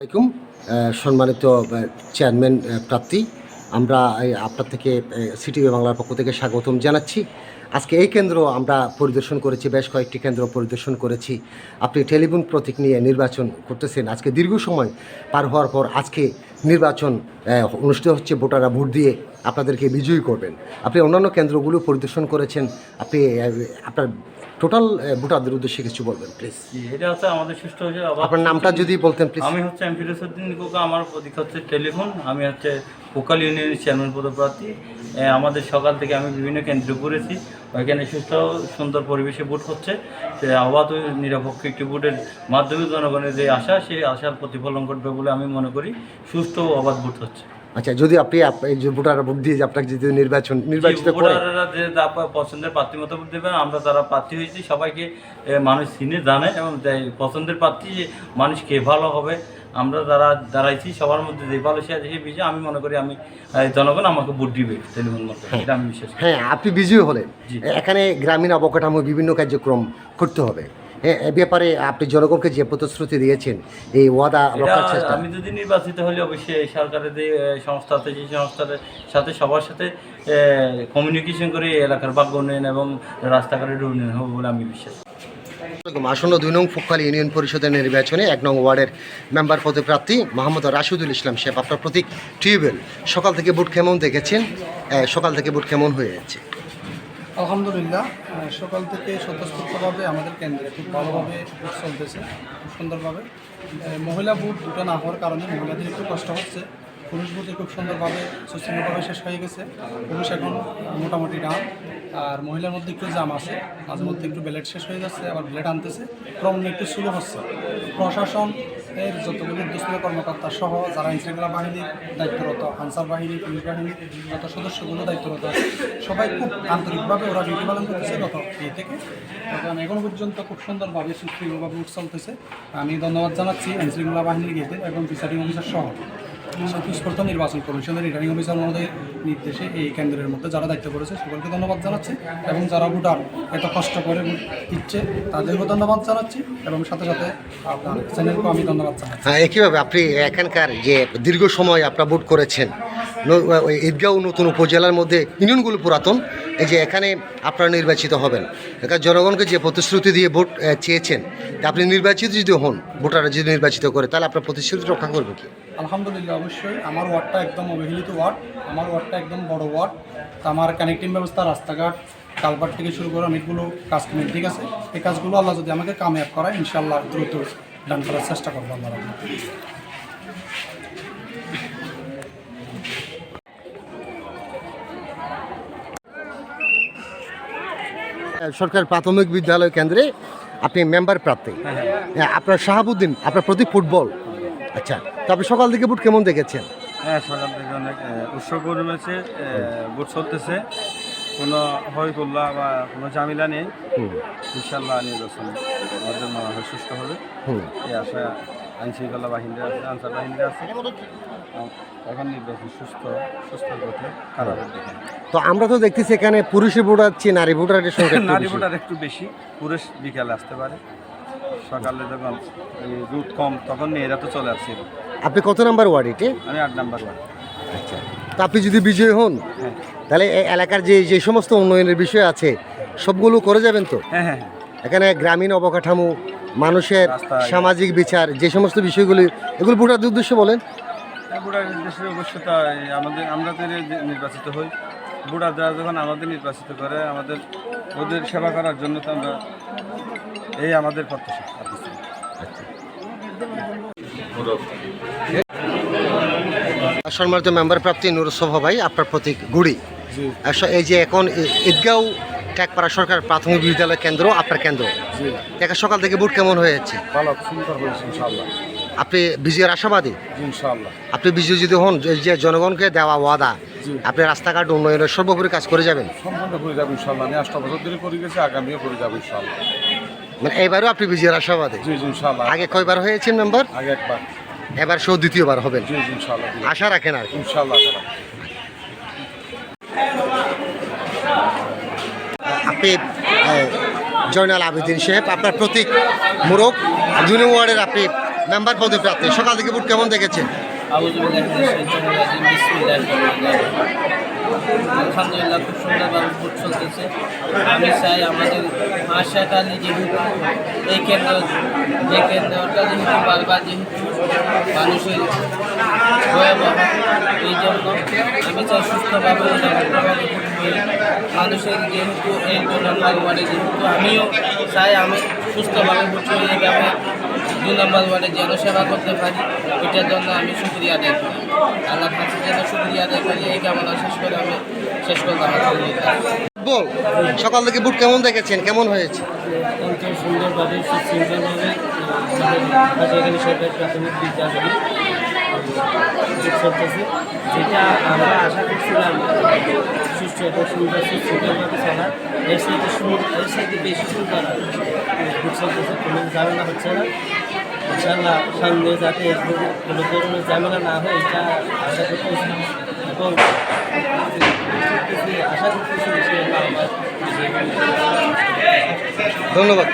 আহ, সম্মানিত চেয়ারম্যান প্রার্থী আমরা আপনার থেকে সিটি বাংলার পক্ষ থেকে স্বাগতম জানাচ্ছি। আজকে এই কেন্দ্র আমরা পরিদর্শন করেছি বেশ কয়েকটি কেন্দ্র পরিদর্শন করেছি। আপনি টেলিফোন প্রতীক নিয়ে নির্বাচন করতেছেন। আজকে দীর্ঘ সময় পার হওয়ার পর আজকে নির্বাচন অনুষ্ঠিত হচ্ছে ভোটাররা ভোট দিয়ে আপনাদেরকে বিজয়ী করবেন। আপনি অন্যান্য কেন্দ্রগুলো পরিদর্শন করেছেন। আপনি আপনার টোটাল ভোটারদের উদ্দেশ্যে কিছু বলবেন প্লিজ এটা হচ্ছে আমাদের সুষ্ঠু হয়েছে আপনার নামটা যদি বলতেন প্লিজ আমি হচ্ছে এম ফিরোজউদ্দিন কোকা আমার প্রতীক হচ্ছে টেলিফোন। আমি হচ্ছে কোকাল ইউনিয়নের চেয়ারম্যান পদপ্রার্থী। আমাদের সকাল থেকে আমি বিভিন্ন কেন্দ্রে ঘুরেছি। ওইখানে সুস্থ সুন্দর পরিবেশে ভোট হচ্ছে। সে অবাধ ও নিরপেক্ষ একটি ভোটের মাধ্যমে জনগণের যে আশা সেই আশার প্রতিফলন ঘটবে বলে আমি মনে করি। সুস্থ ও অবাধ ভোট হচ্ছে। আচ্ছা যদি আপনি ভোটাররা ভোট দিয়ে আপনাকে যদি নির্বাচন নির্বাচিত ভোটাররা যে পছন্দের প্রার্থী মতো ভোট দেবে আমরা তারা প্রার্থী হয়েছি সবাইকে মানুষ চিনে জানে এবং পছন্দের প্রার্থী যে মানুষ কে ভালো হবে আমরা যারা দাঁড়াইছি সবার মধ্যে যে ভালো সে সেই বিষয়ে আমি মনে করি আমি জনগণ আমাকে ভোট দিবে মতো। এটা আমি বিশ্বাস হ্যাঁ আপনি বিজয়ী হলেন। এখানে গ্রামীণ অবকাঠামো বিভিন্ন কার্যক্রম করতে হবে। এ- ব্যাপারে আপনি জনগণকে যে প্রতিশ্রুতি দিয়েছেন এই ওয়াদা রক্ষার চেষ্টা। আমি যদি নির্বাচিত হলে অবশ্যই এই সরকারের যে এ, সংস্থা আছে সেই সংস্থার সাথে সবার সাথে কমিউনিকেশন করে এলাকার ভাগ্য উন্নয়ন এবং রাস্তাঘাটের উন্নয়ন হবে বলে আমি বিশ্বাস আসন্ন দুই নং ফুকাল ইউনিয়ন পরিষদের নির্বাচনে এক নং ওয়ার্ডের মেম্বার পদে প্রার্থী মোহাম্মদ রাশিদুল ইসলাম শেখ আপনার প্রতীক টিউবওয়েল সকাল থেকে ভোট কেমন দেখেছেন? সকাল থেকে ভোট কেমন হয়ে যাচ্ছে আলহামদুলিল্লাহ সকাল থেকে স্বতঃস্ফূর্তভাবে আমাদের কেন্দ্রে খুব ভালোভাবে ভোট চলতেছে, খুব সুন্দরভাবে। মহিলা ভোট দুটো না হওয়ার কারণে মহিলাদের একটু কষ্ট হচ্ছে। পুরুষ ভোটে খুব সুন্দরভাবে সুশৃঙ্খলভাবে শেষ হয়ে গেছে। পুরুষ এখন মোটামুটি ডান, আর মহিলার মধ্যে একটু জাম আছে। মাঝে মধ্যে একটু ব্লেড শেষ হয়ে যাচ্ছে, আবার ব্লেড আনতেছে। ক্রমে একটু স্লো হচ্ছে। প্রশাসন এর যতগুলো দুষ্কৃত কর্মকর্তা সহ যারা আইনশৃঙ্খলা বাহিনীর দায়িত্বরত আনসার বাহিনী, পুলিশ বাহিনীর যত সদস্যগুলো দায়িত্বরত সবাই খুব আন্তরিকভাবে ওরা ডিউটি পালন করতেছে গত এই থেকে। এবং এখন পর্যন্ত খুব সুন্দরভাবে সুস্থিরভাবে উঠ চলতেছে। আমি ধন্যবাদ জানাচ্ছি আইনশৃঙ্খলা বাহিনীর গেটে এবং বিচারিক অফিসার সহ। সুস্পষ্ট নির্বাচন কমিশনের রিটার্নিং অফিসার মহোদয়ের নির্দেশে এই কেন্দ্রের মধ্যে যারা দায়িত্ব করেছে সকলকে ধন্যবাদ জানাচ্ছি এবং যারা ভোটার এত কষ্ট করে দিচ্ছে, তাদেরকেও ধন্যবাদ জানাচ্ছি এবং সাথে সাথে আপনার চ্যানেলকেও আমি ধন্যবাদ জানাচ্ছি। হ্যাঁ একইভাবে আপনি এখানকার যে দীর্ঘ সময় আপনার ভোট করেছেন ঈদগাঁও নতুন উপজেলার মধ্যে ইউনিয়নগুলো পুরাতন, এই যে এখানে আপনারা নির্বাচিত হবেন, এখানে জনগণকে যে প্রতিশ্রুতি দিয়ে ভোট চেয়েছেন আপনি নির্বাচিত যদি হন, ভোটাররা যদি নির্বাচিত করে, তাহলে আপনার প্রতিশ্রুতি রক্ষা করবে কি? আলহামদুলিল্লাহ অবশ্যই। আমার ওয়ার্ডটা একদম অবহেলিত ওয়ার্ড। আমার ওয়ার্ডটা একদম বড় ওয়ার্ড। তা আমার কানেক্টিং ব্যবস্থা রাস্তাঘাট কালভার্ট থেকে শুরু করে অনেকগুলো কাজ ঠিক আছে? এই কাজগুলো আল্লাহ যদি আমাকে কামিয়াব করায় ইনশাআল্লাহ দ্রুত ডান করার চেষ্টা করব আল্লাহ সরকার প্রাথমিক বিদ্যালয় কেন্দ্রে আপনি মেম্বার প্রাপ্তি হ্যাঁ আপনার শাহাবুদ্দিন আপনার প্রতি ফুটবল আচ্ছা তো আপনি সকাল থেকে বুট কেমন দেখেছেন? হ্যাঁ সকাল থেকে অনেক উৎসব রয়েছে বুট চলতেছে। কোনো হই করলা বা কোনো ঝামেলা নেই। ইনশাল্লাহ নির্বাচন আমাদের মনে হয় সুস্থ হবে। এই আশা আইন শৃঙ্খলা বাহিনীরা আছে আনসার বাহিনীরা আছে। এখন নির্বাচন সুস্থ সুস্থ পথে না। তো আমরা তো দেখতেছি এখানে পুরুষের ভোটার চেয়ে নারী ভোটারের সংখ্যা নারী। ভোটার একটু বেশি পুরুষ বিকালে আসতে পারে। সকালে যখন এই রুট কম তখন মেয়েরা তো চলে আসছিল। আপনি কত নাম্বার ওয়ার্ড এটি? আমি আট নাম্বার ওয়ার্ড। আচ্ছা। তো আপনি যদি বিজয়ী হন হ্যাঁ। তাহলে এই এলাকার যে যে সমস্ত উন্নয়নের বিষয় আছে সবগুলো করে যাবেন তো? হ্যাঁ হ্যাঁ এখানে গ্রামীণ অবকাঠামো মানুষের সামাজিক বিচার যে সমস্ত বিষয়গুলি এগুলো ভোটারদের উদ্দেশ্যে বলেন। বুড়ার দেশে অবশ্য তাই। আমাদের আমরা তো নির্বাচিত হই। বুড়া যারা যখন আমাদের নির্বাচিত করে আমাদের ওদের সেবা করার জন্য তো আমরা এই আমাদের প্রত্যাশা। সম্মানিত মেম্বার প্রাপ্তি নুরসভা ভাই আপনার প্রতীক গুড়ি এই যে এখন ঈদগাঁও ট্যাগপাড়া সরকার প্রাথমিক বিদ্যালয় কেন্দ্র আপনার কেন্দ্র? দেখা সকাল থেকে ভোট কেমন হয়েছে ভালো সুন্দর হয়েছে আপনি বিজয়ের আশাবাদী? আপনি বিজয় যদি হন যে- যে জনগণকে দেওয়া ওয়াদা আপনি রাস্তাঘাট উন্নয়নের সর্বোপরি কাজ করে যাবেন? সম্পূর্ণ করে যাব ইনশাল্লাহ আমি আটটা বছর ধরে করে গেছি আগামীও করে যাব মানে এবারও আপনি বিজয়ের আশাবাদী? আগে কয়বার হয়েছেন মেম্বার আগে এবার সহ দ্বিতীয়বার হবেন। জি। আশা রাখেন আর। আপনি জয়নাল আবেদিন সাহেব আপনার প্রতীক মোরগ জুনি ওয়ার্ডের আপনি মেম্বার পদে প্রার্থী। সকাল থেকে বুট কেমন দেখেছেন? আলহামদুলিল্লাহ খুব সুন্দরভাবে ভোট চলতেছে। আমি চাই আমাদের আশাকালী যেহেতু এই কেন্দ্র যে কেন্দ্রটা যেহেতু বারবার যেহেতু মানুষের ভয়াবহ, এই জন্য আমি চাই সুস্থভাবে মানুষের যেহেতু এই নম্বর ওয়ার্ডে যেহেতু আমিও চাই আমি সুস্থভাবে ভোট হয়ে এইভাবে দু নম্বর ওয়ার্ডে সেবা করতে পারি এটার জন্য আমি শুক্রিয়া আদায় করি। আল্লাহ কাছে যেন শুক্রিয়া আদায় করি। এই কামনা শেষ করে আমি শেষ করলাম। আমার বল সকাল থেকে বুট কেমন দেখেছেন? কেমন হয়েছে? অত্যন্ত সুন্দরভাবে সুশৃঙ্খলভাবে এখানে সরকার প্রাথমিক বিদ্যালয় চলতেছে যেটা আমরা আশা করছিলাম সুস্থ এবং সুন্দর সুশৃঙ্খলভাবে চলা এর সাথে এর সাথে বেশি সুন্দর ঝামেলা হচ্ছে না। ইনশাল্লাহ সামনে যাতে কোনো ধরনের ঝামেলা না হয়, এটা আশা করতেছি। এবং আশা করতেছি ধন্যবাদ।